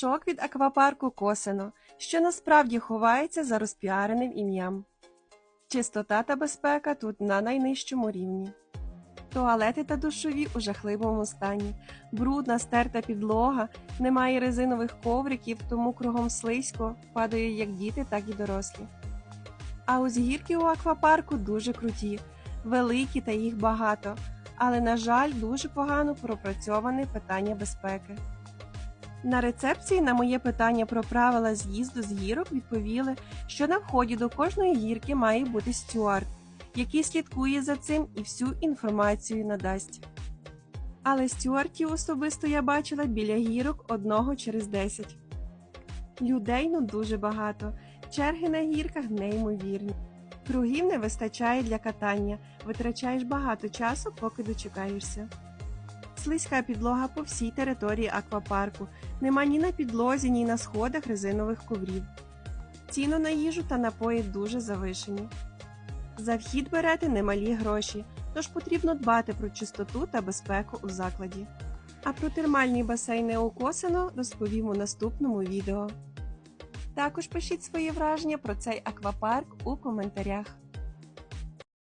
Шок від аквапарку Косино, що насправді ховається за розпіареним ім'ям. Чистота та безпека тут на найнижчому рівні. Туалети та душові у жахливому стані. Брудна стерта підлога, немає резинових ковриків, тому кругом слизько падають як діти, так і дорослі. А ось гірки у аквапарку дуже круті, великі та їх багато, але, на жаль, дуже погано пропрацьоване питання безпеки. На рецепції на моє питання про правила з'їзду з гірок відповіли, що на вході до кожної гірки має бути стюард, який слідкує за цим і всю інформацію надасть. Але стюартів особисто я бачила біля гірок одного через 10. Людей ну дуже багато, черги на гірках неймовірні. Кругів не вистачає для катання, витрачаєш багато часу, поки дочекаєшся. Слизька підлога по всій території аквапарку, нема ні на підлозі, ні на сходах резинових коврів. Ціну на їжу та напої дуже завишені. За вхід берете немалі гроші, тож потрібно дбати про чистоту та безпеку у закладі. А про термальні басейни у Косино розповім у наступному відео. Також пишіть свої враження про цей аквапарк у коментарях.